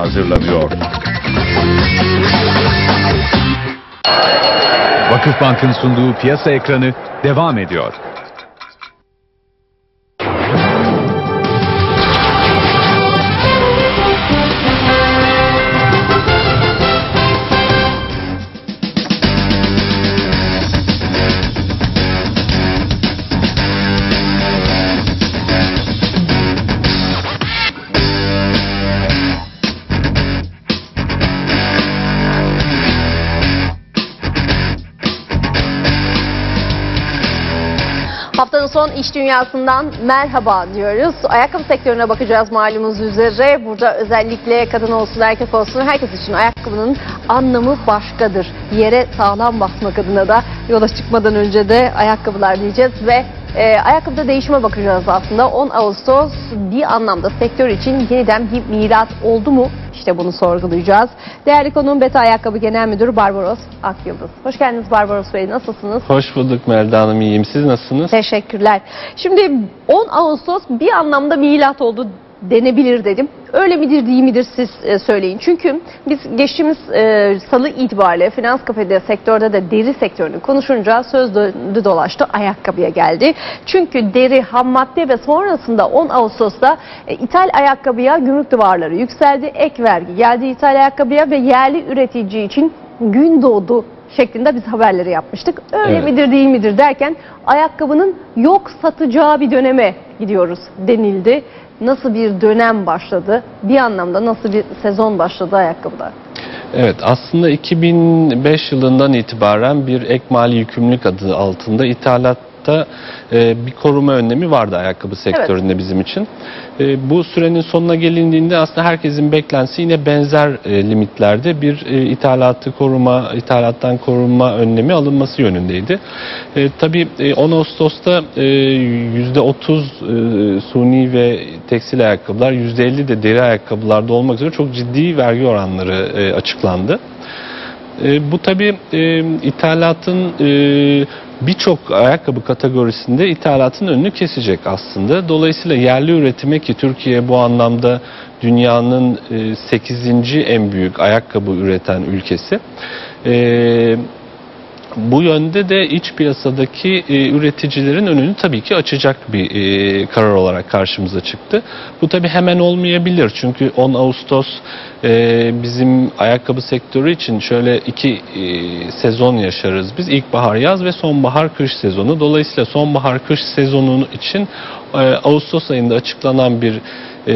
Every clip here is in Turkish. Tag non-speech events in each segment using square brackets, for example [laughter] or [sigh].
hazırlanıyor. Vakıfbank'ın sunduğu piyasa ekranı devam ediyor. Haftanın son iş dünyasından merhaba diyoruz. Ayakkabı sektörüne bakacağız malumunuz üzere. Burada özellikle kadın olsun erkek olsun herkes için ayakkabının anlamı başkadır. Yere sağlam basmak adına da yola çıkmadan önce de ayakkabılar diyeceğiz ve e, ayakkabıda değişime bakacağız aslında. 10 Ağustos bir anlamda sektör için yeniden bir milat oldu mu? İşte bunu sorgulayacağız. Değerli konuğum Beta Ayakkabı Genel Müdürü Barbaros Akyıldız. Hoş geldiniz Barbaros Bey. Nasılsınız? Hoş bulduk Melda Hanım iyiyim. Siz nasılsınız? Teşekkürler. Şimdi 10 Ağustos bir anlamda milat oldu denebilir dedim. Öyle midir değil midir siz e, söyleyin. Çünkü biz geçtiğimiz e, salı itibariyle finans kafede sektörde de deri sektörünü konuşunca söz döndü dolaştı ayakkabıya geldi. Çünkü deri, ham madde ve sonrasında 10 Ağustos'ta e, ithal ayakkabıya gümrük duvarları yükseldi. Ek vergi geldi ithal ayakkabıya ve yerli üretici için gün doğdu şeklinde biz haberleri yapmıştık. Öyle Evet. midir değil midir derken ayakkabının yok satacağı bir döneme gidiyoruz denildi. Nasıl bir dönem başladı? Bir anlamda nasıl bir sezon başladı ayakkabıda? Evet aslında 2005 yılından itibaren bir ek mali yükümlülük adı altında ithalatta e, bir koruma önlemi vardı ayakkabı sektöründe bizim için. E, bu sürenin sonuna gelindiğinde aslında herkesin beklentisi yine benzer e, limitlerde bir e, ithalatı koruma, ithalattan korunma önlemi alınması yönündeydi. E, tabii e, 10 Ağustos'ta e, %30 e, suni ve tekstil ayakkabılar, %50 de deri ayakkabılarda olmak üzere çok ciddi vergi oranları e, açıklandı. E, bu tabii e, ithalatın e, birçok ayakkabı kategorisinde ithalatın önünü kesecek aslında. Dolayısıyla yerli üretime ki Türkiye bu anlamda dünyanın e, 8. en büyük ayakkabı üreten ülkesi. Bu yönde de iç piyasadaki e, üreticilerin önünü tabii ki açacak bir e, karar olarak karşımıza çıktı. Bu tabii hemen olmayabilir çünkü 10 Ağustos e, bizim ayakkabı sektörü için şöyle iki e, sezon yaşarız biz. İlkbahar yaz ve sonbahar kış sezonu. Dolayısıyla sonbahar kış sezonu için e, Ağustos ayında açıklanan bir e,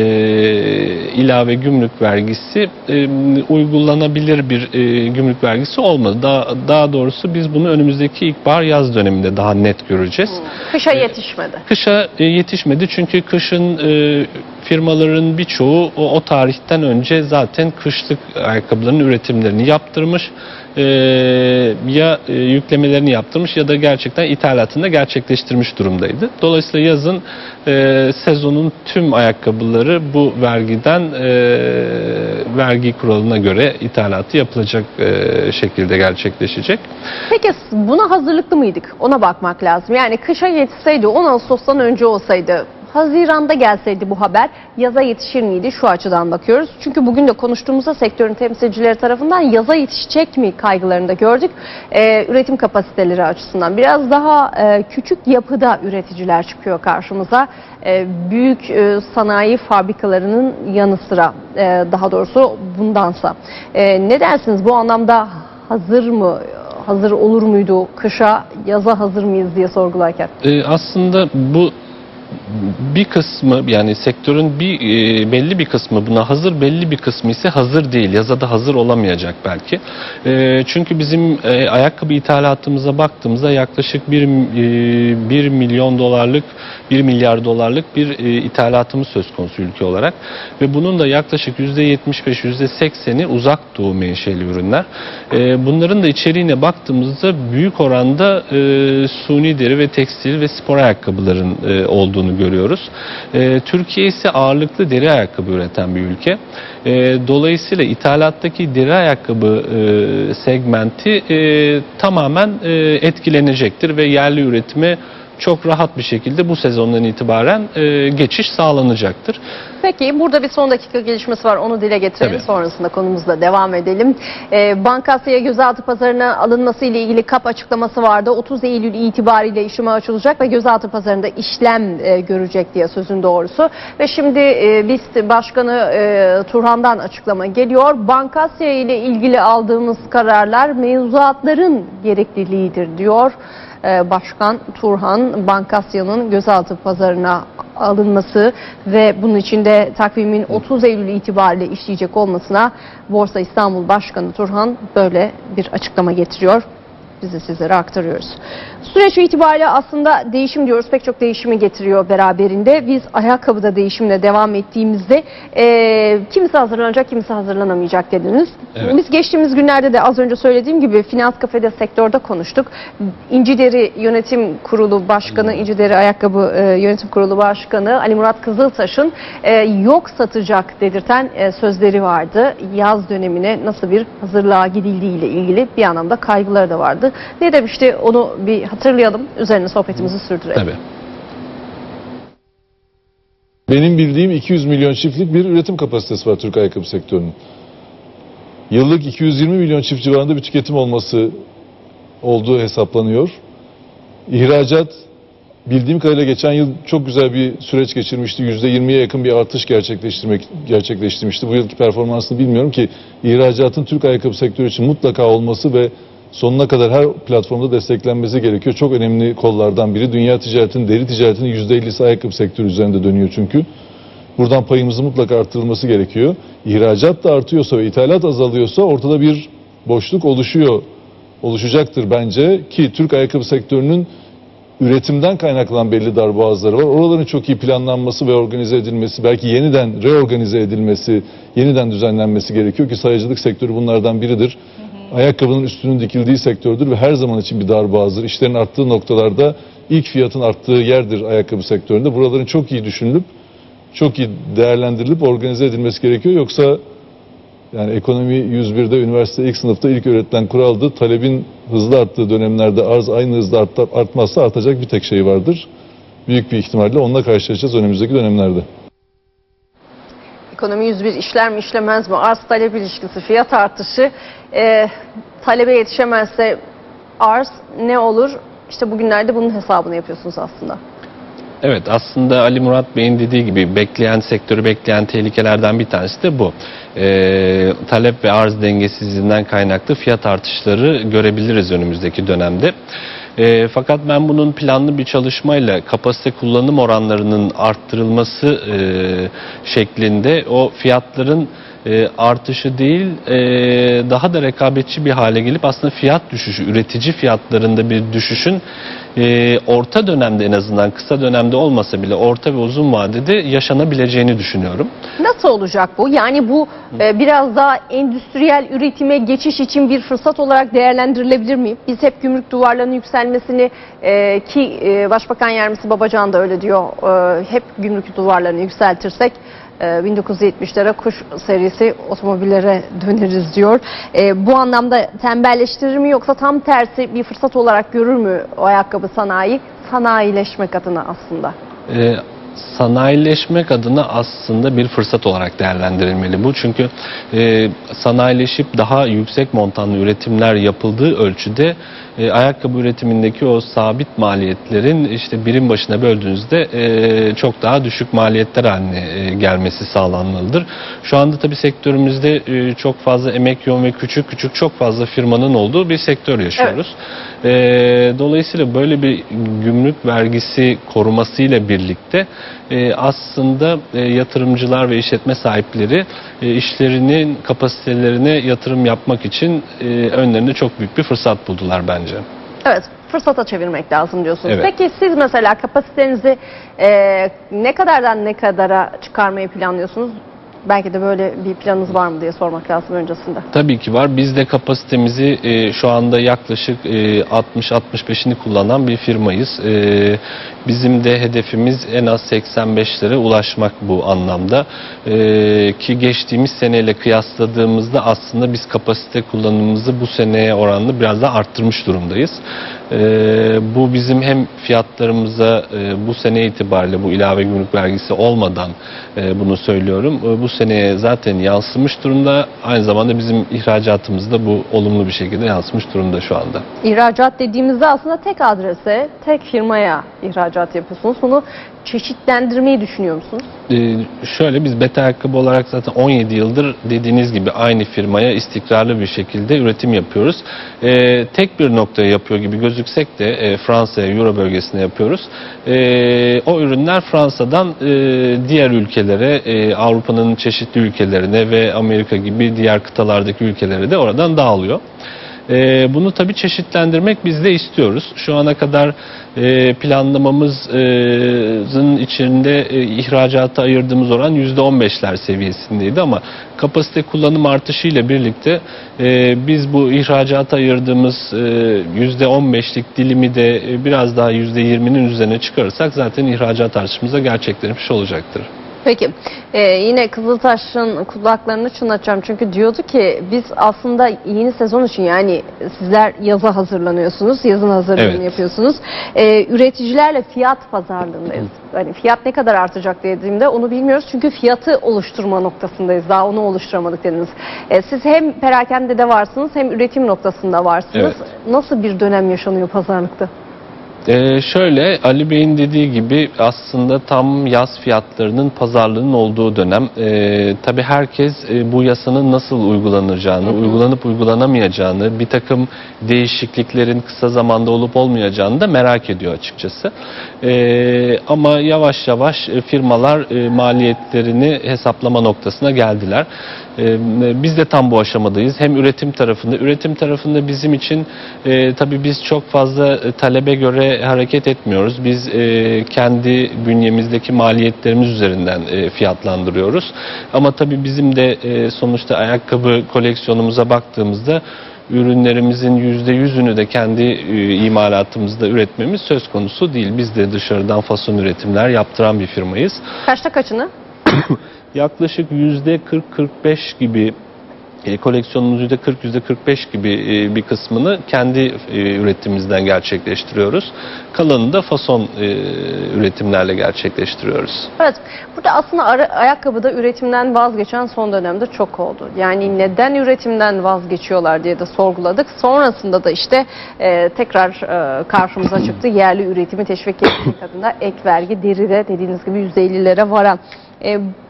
ilave gümrük vergisi e, uygulanabilir bir e, gümrük vergisi olmadı. Daha, daha doğrusu biz bunu önümüzdeki ilkbahar yaz döneminde daha net göreceğiz. Kışa yetişmedi. Kışa e, yetişmedi çünkü kışın e, firmaların birçoğu o, o tarihten önce zaten kışlık ayakkabıların üretimlerini yaptırmış. E, ya e, yüklemelerini yaptırmış ya da gerçekten ithalatını gerçekleştirmiş durumdaydı. Dolayısıyla yazın e, sezonun tüm ayakkabıları bu vergiden e, vergi kuralına göre ithalatı yapılacak e, şekilde gerçekleşecek. Peki buna hazırlıklı mıydık? Ona bakmak lazım. Yani kışa yetişseydi 10 Ağustos'tan önce olsaydı Haziran'da gelseydi bu haber yaza yetişir miydi? Şu açıdan bakıyoruz. Çünkü bugün de konuştuğumuzda sektörün temsilcileri tarafından yaza yetişecek mi kaygılarını da gördük. Ee, üretim kapasiteleri açısından biraz daha e, küçük yapıda üreticiler çıkıyor karşımıza. Ee, büyük e, sanayi fabrikalarının yanı sıra e, daha doğrusu bundansa. E, ne dersiniz bu anlamda hazır mı? Hazır olur muydu kışa, yaza hazır mıyız diye sorgularken? E, aslında bu bir kısmı yani sektörün bir e, belli bir kısmı buna hazır belli bir kısmı ise hazır değil ya da hazır olamayacak belki. E, çünkü bizim e, ayakkabı ithalatımıza baktığımızda yaklaşık 1, e, 1 milyon dolarlık 1 milyar dolarlık bir e, ithalatımız söz konusu ülke olarak ve bunun da yaklaşık %75 %80'i uzak doğu menşeli ürünler. E, bunların da içeriğine baktığımızda büyük oranda e, suni deri ve tekstil ve spor ayakkabıların e, olduğunu görüyoruz. E, Türkiye ise ağırlıklı deri ayakkabı üreten bir ülke. E, dolayısıyla ithalattaki deri ayakkabı e, segmenti e, tamamen e, etkilenecektir ve yerli üretime çok rahat bir şekilde bu sezondan itibaren e, geçiş sağlanacaktır. Peki burada bir son dakika gelişmesi var onu dile getirelim. Tabii. Sonrasında konumuzla devam edelim. Ee, Bankasya'ya gözaltı pazarına alınması ile ilgili KAP açıklaması vardı. 30 Eylül itibariyle işleme açılacak ve gözaltı pazarında işlem e, görecek diye sözün doğrusu. Ve şimdi e, BIST Başkanı e, Turhan'dan açıklama geliyor. Bankasya ile ilgili aldığımız kararlar mevzuatların gerekliliğidir diyor. Ee, Başkan Turhan Bankasya'nın gözaltı pazarına alınması ve bunun içinde takvimin 30 Eylül itibariyle işleyecek olmasına Borsa İstanbul Başkanı Turhan böyle bir açıklama getiriyor. Biz de sizlere aktarıyoruz. Süreç itibariyle aslında değişim diyoruz. Pek çok değişimi getiriyor beraberinde. Biz ayakkabıda değişimle devam ettiğimizde eee kimisi hazırlanacak, kimisi hazırlanamayacak dediniz. Evet. Biz geçtiğimiz günlerde de az önce söylediğim gibi finans kafede sektörde konuştuk. İncideri Yönetim Kurulu Başkanı, İncideri Ayakkabı e, Yönetim Kurulu Başkanı Ali Murat Kızıltaş'ın e, yok satacak dedirten e, sözleri vardı. Yaz dönemine nasıl bir hazırlığa gidildiği ile ilgili bir anlamda kaygıları da vardı. Ne demişti onu bir hatırlayalım. Üzerine sohbetimizi sürdürelim. Tabii. Benim bildiğim 200 milyon çiftlik bir üretim kapasitesi var Türk ayakkabı sektörünün. Yıllık 220 milyon çift civarında bir tüketim olması olduğu hesaplanıyor. İhracat bildiğim kadarıyla geçen yıl çok güzel bir süreç geçirmişti. %20'ye yakın bir artış gerçekleştirmek gerçekleştirmişti. Bu yılki performansını bilmiyorum ki ihracatın Türk ayakkabı sektörü için mutlaka olması ve sonuna kadar her platformda desteklenmesi gerekiyor. Çok önemli kollardan biri. Dünya ticaretinin, deri ticaretinin %50'si ayakkabı sektörü üzerinde dönüyor çünkü. Buradan payımızın mutlaka arttırılması gerekiyor. İhracat da artıyorsa ve ithalat azalıyorsa ortada bir boşluk oluşuyor. Oluşacaktır bence ki Türk ayakkabı sektörünün üretimden kaynaklanan belli darboğazları var. Oraların çok iyi planlanması ve organize edilmesi, belki yeniden reorganize edilmesi, yeniden düzenlenmesi gerekiyor ki sayıcılık sektörü bunlardan biridir. Ayakkabının üstünün dikildiği sektördür ve her zaman için bir darboğazdır. İşlerin arttığı noktalarda ilk fiyatın arttığı yerdir ayakkabı sektöründe. Buraların çok iyi düşünülüp, çok iyi değerlendirilip organize edilmesi gerekiyor. Yoksa yani ekonomi 101'de üniversite ilk sınıfta ilk öğretilen kuraldı. Talebin hızlı arttığı dönemlerde arz aynı hızda art- artmazsa artacak bir tek şey vardır. Büyük bir ihtimalle onunla karşılaşacağız önümüzdeki dönemlerde. Ekonomi 101 işler mi işlemez mi? Arz talep ilişkisi, fiyat artışı, e, talebe yetişemezse arz ne olur? İşte bugünlerde bunun hesabını yapıyorsunuz aslında. Evet aslında Ali Murat Bey'in dediği gibi bekleyen sektörü bekleyen tehlikelerden bir tanesi de bu. Ee, talep ve arz dengesizliğinden kaynaklı fiyat artışları görebiliriz önümüzdeki dönemde. Ee, fakat ben bunun planlı bir çalışmayla kapasite kullanım oranlarının arttırılması e, şeklinde o fiyatların e, artışı değil e, daha da rekabetçi bir hale gelip aslında fiyat düşüşü, üretici fiyatlarında bir düşüşün e, orta dönemde en azından kısa dönemde olmasa bile orta ve uzun vadede yaşanabileceğini düşünüyorum. Nasıl olacak bu? Yani bu e, biraz daha endüstriyel üretime geçiş için bir fırsat olarak değerlendirilebilir mi? Biz hep gümrük duvarlarının yükselmesini e, ki e, Başbakan Yardımcısı Babacan da öyle diyor. e, hep gümrük duvarlarını yükseltirsek 1970'lere kuş serisi otomobillere döneriz diyor. E, bu anlamda tembelleştirir mi yoksa tam tersi bir fırsat olarak görür mü o ayakkabı sanayi? Sanayileşmek adına aslında. e, sanayileşmek adına aslında bir fırsat olarak değerlendirilmeli bu. Çünkü e, sanayileşip daha yüksek montanlı üretimler yapıldığı ölçüde e, ayakkabı üretimindeki o sabit maliyetlerin işte birim başına böldüğünüzde e, çok daha düşük maliyetler haline e, gelmesi sağlanmalıdır. Şu anda tabii sektörümüzde e, çok fazla emek yoğun ve küçük küçük çok fazla firmanın olduğu bir sektör yaşıyoruz. E, dolayısıyla böyle bir gümrük vergisi korumasıyla birlikte e, aslında e, yatırımcılar ve işletme sahipleri e, işlerinin kapasitelerine yatırım yapmak için e, önlerinde çok büyük bir fırsat buldular bence. Evet, fırsata çevirmek lazım diyorsunuz. Evet. Peki siz mesela kapasitenizi e, ne kadardan ne kadara çıkarmayı planlıyorsunuz? Belki de böyle bir planınız var mı diye sormak lazım öncesinde. Tabii ki var. Biz de kapasitemizi e, şu anda yaklaşık e, 60-65'ini kullanan bir firmayız. E, bizim de hedefimiz en az 85'lere ulaşmak bu anlamda. E, ki geçtiğimiz seneyle kıyasladığımızda aslında biz kapasite kullanımımızı bu seneye oranla biraz daha arttırmış durumdayız. E, bu bizim hem fiyatlarımıza e, bu sene itibariyle bu ilave gümrük vergisi olmadan e, bunu söylüyorum. E, bu seneye zaten yansımış durumda. Aynı zamanda bizim ihracatımızda bu olumlu bir şekilde yansımış durumda şu anda. İhracat dediğimizde aslında tek adrese, tek firmaya ihracat yapıyorsunuz. Bunu çeşitlendirmeyi düşünüyor musunuz? Ee, şöyle biz Beta Ayakkabı olarak zaten 17 yıldır dediğiniz gibi aynı firmaya istikrarlı bir şekilde üretim yapıyoruz. Ee, tek bir noktaya yapıyor gibi gözüksek de e, Fransa'ya, Euro bölgesine yapıyoruz. Ee, o ürünler Fransa'dan e, diğer ülkelere, e, Avrupa'nın çeşitli ülkelerine ve Amerika gibi diğer kıtalardaki ülkelere de oradan dağılıyor. Ee, bunu tabii çeşitlendirmek biz de istiyoruz. Şu ana kadar e, planlamamızın içinde e, ihracata ayırdığımız oran %15'ler seviyesindeydi ama kapasite kullanım artışıyla birlikte e, biz bu ihracata ayırdığımız e, %15'lik dilimi de e, biraz daha %20'nin üzerine çıkarırsak zaten ihracat artışımıza gerçekleşmiş olacaktır. Peki e, yine Kızıltaş'ın kulaklarını çınlatacağım çünkü diyordu ki biz aslında yeni sezon için yani sizler yaza hazırlanıyorsunuz, yazın hazırlığını Evet. yapıyorsunuz. E, üreticilerle fiyat pazarlığındayız. Hani fiyat ne kadar artacak dediğimde onu bilmiyoruz çünkü fiyatı oluşturma noktasındayız. Daha onu oluşturamadık dediniz. E, siz hem perakendede varsınız hem üretim noktasında varsınız. Nasıl bir dönem yaşanıyor pazarlıkta? Ee, şöyle Ali Bey'in dediği gibi aslında tam yaz fiyatlarının pazarlığının olduğu dönem. Ee, tabii herkes e, bu yasanın nasıl uygulanacağını, uygulanıp uygulanamayacağını, bir takım değişikliklerin kısa zamanda olup olmayacağını da merak ediyor açıkçası. Ee, ama yavaş yavaş e, firmalar e, maliyetlerini hesaplama noktasına geldiler. Ee, Biz de tam bu aşamadayız. Hem üretim tarafında, üretim tarafında bizim için e, tabii biz çok fazla e, talebe göre hareket etmiyoruz. Biz e, kendi bünyemizdeki maliyetlerimiz üzerinden e, fiyatlandırıyoruz. Ama tabii bizim de e, sonuçta ayakkabı koleksiyonumuza baktığımızda ürünlerimizin yüzde yüzünü de kendi e, imalatımızda üretmemiz söz konusu değil. Biz de dışarıdan fason üretimler yaptıran bir firmayız. Kaçta kaçını? [coughs] Yaklaşık yüzde 40-45 gibi e, koleksiyonumuz yüzde 40 yüzde 45 gibi e, bir kısmını kendi e, üretimimizden gerçekleştiriyoruz. Kalanını da fason e, üretimlerle gerçekleştiriyoruz. Evet, burada aslında ayakkabıda üretimden vazgeçen son dönemde çok oldu. Yani neden üretimden vazgeçiyorlar diye de sorguladık. Sonrasında da işte tekrar karşımıza çıktı. Yerli üretimi teşvik etmek adına ek vergi deride dediğiniz gibi %50'lere varan.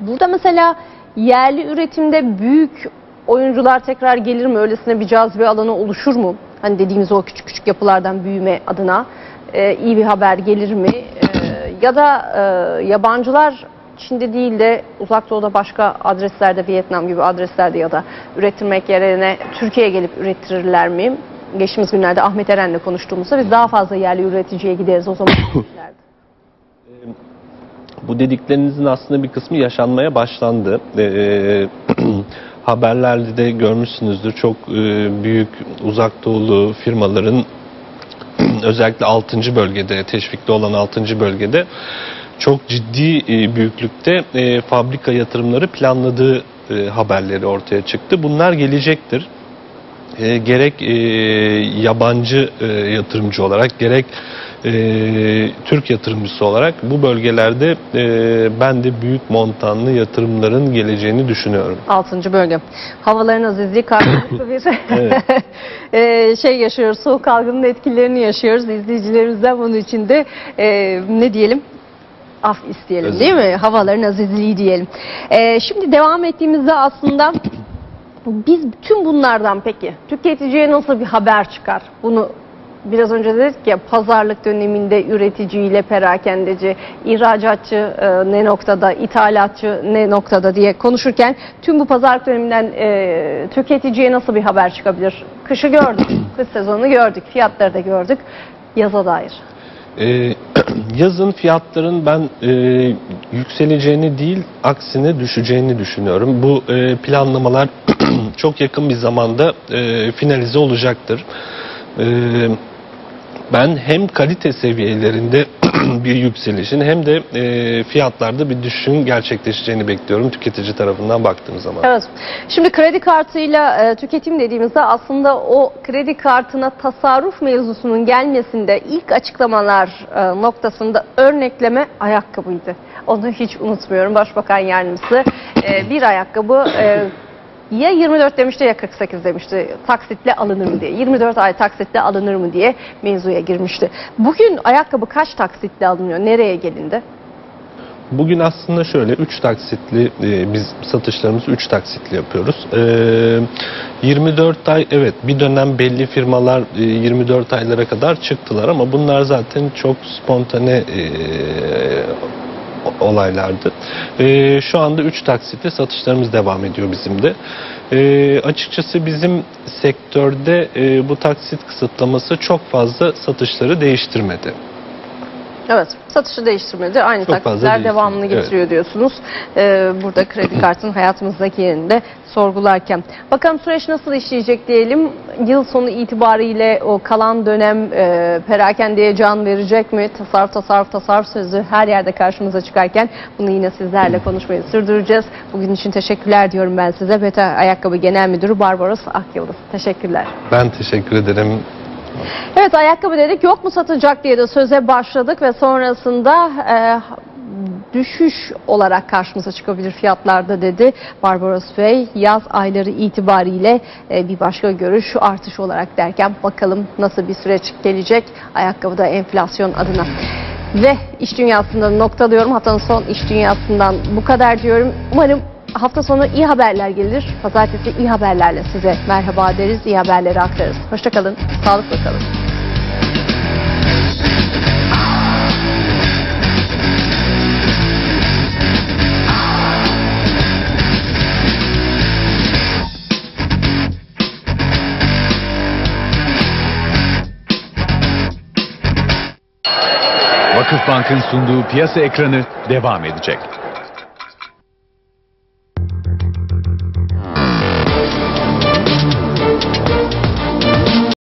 Burada mesela yerli üretimde büyük oyuncular tekrar gelir mi? Öylesine bir cazibe alanı oluşur mu? Hani dediğimiz o küçük küçük yapılardan büyüme adına e, iyi bir haber gelir mi? E, ya da e, yabancılar Çin'de değil de uzak doğuda başka adreslerde Vietnam gibi adreslerde ya da ürettirmek yerine Türkiye'ye gelip ürettirirler mi? Geçtiğimiz günlerde Ahmet Eren'le konuştuğumuzda biz daha fazla yerli üreticiye gideriz o zaman. [coughs] Bu dediklerinizin aslında bir kısmı yaşanmaya başlandı. Ee, haberlerde de görmüşsünüzdür. Çok e, büyük uzak doğulu firmaların [clears throat] özellikle 6. bölgede, teşvikli olan 6. bölgede çok ciddi e, büyüklükte e, fabrika yatırımları planladığı haberleri ortaya çıktı. Bunlar gelecektir. Gerek yabancı yatırımcı olarak gerek e, Türk yatırımcısı olarak bu bölgelerde e, ben de büyük montanlı yatırımların geleceğini düşünüyorum. 6. bölge. Havaların azizliği karşılıklı [coughs] bir [laughs] e, şey yaşıyoruz. Soğuk algının etkilerini yaşıyoruz. İzleyicilerimizden bunun için de e, ne diyelim? Af isteyelim Özür değil mi? Havaların azizliği diyelim. E, şimdi devam ettiğimizde aslında [coughs] biz tüm bunlardan peki tüketiciye nasıl bir haber çıkar? Bunu biraz önce dedik ya pazarlık döneminde üreticiyle perakendeci, ihracatçı e, ne noktada, ithalatçı ne noktada diye konuşurken tüm bu pazarlık döneminden e, tüketiciye nasıl bir haber çıkabilir? Kışı gördük, [clears throat] kış sezonu gördük, fiyatları da gördük. Yaza dair. Ee, [clears throat] yazın fiyatların ben e, yükseleceğini değil aksine düşeceğini düşünüyorum. Bu e, planlamalar [clears throat] çok yakın bir zamanda e, finalize olacaktır. E, ben hem kalite seviyelerinde [clears throat] bir yükselişin hem de e, fiyatlarda bir düşüşün gerçekleşeceğini bekliyorum tüketici tarafından baktığım zaman. Evet. Şimdi kredi kartıyla e, tüketim dediğimizde aslında o kredi kartına tasarruf mevzusunun gelmesinde ilk açıklamalar e, noktasında örnekleme ayakkabıydı. Onu hiç unutmuyorum. Başbakan yardımcısı e, bir ayakkabı e, ya 24 demişti ya 48 demişti taksitle alınır mı diye. 24 ay taksitle alınır mı diye mevzuya girmişti. Bugün ayakkabı kaç taksitle alınıyor? Nereye gelindi? Bugün aslında şöyle 3 taksitli e, biz satışlarımızı 3 taksitli yapıyoruz. E, 24 ay evet bir dönem belli firmalar e, 24 aylara kadar çıktılar ama bunlar zaten çok spontane e, olaylardı. E, şu anda 3 taksitle satışlarımız devam ediyor bizim de. E, açıkçası bizim sektörde e, bu taksit kısıtlaması çok fazla satışları değiştirmedi. Evet, satışı değiştirmedi. Aynı Çok değiştirmedi, devamını evet. getiriyor diyorsunuz. Ee, burada kredi kartının hayatımızdaki yerini de sorgularken. Bakalım süreç nasıl işleyecek diyelim. Yıl sonu itibariyle o kalan dönem e, perakendeye can verecek mi? Tasarruf, tasarruf, tasarruf sözü her yerde karşımıza çıkarken bunu yine sizlerle konuşmayı sürdüreceğiz. Bugün için teşekkürler diyorum ben size. Beta Ayakkabı Genel Müdürü Barbaros Akyıldız. Teşekkürler. Ben teşekkür ederim. Evet ayakkabı dedik yok mu satacak diye de söze başladık ve sonrasında e, düşüş olarak karşımıza çıkabilir fiyatlarda dedi Barbaros Bey. Yaz ayları itibariyle e, bir başka görüş artış olarak derken bakalım nasıl bir süreç gelecek ayakkabıda enflasyon adına. Ve iş dünyasında noktalıyorum. Haftanın son iş dünyasından bu kadar diyorum. Umarım hafta sonu iyi haberler gelir. Pazartesi iyi haberlerle size merhaba deriz, iyi haberleri aktarırız. Hoşçakalın, sağlıkla kalın. Vakıfbank'ın sunduğu piyasa ekranı devam edecek.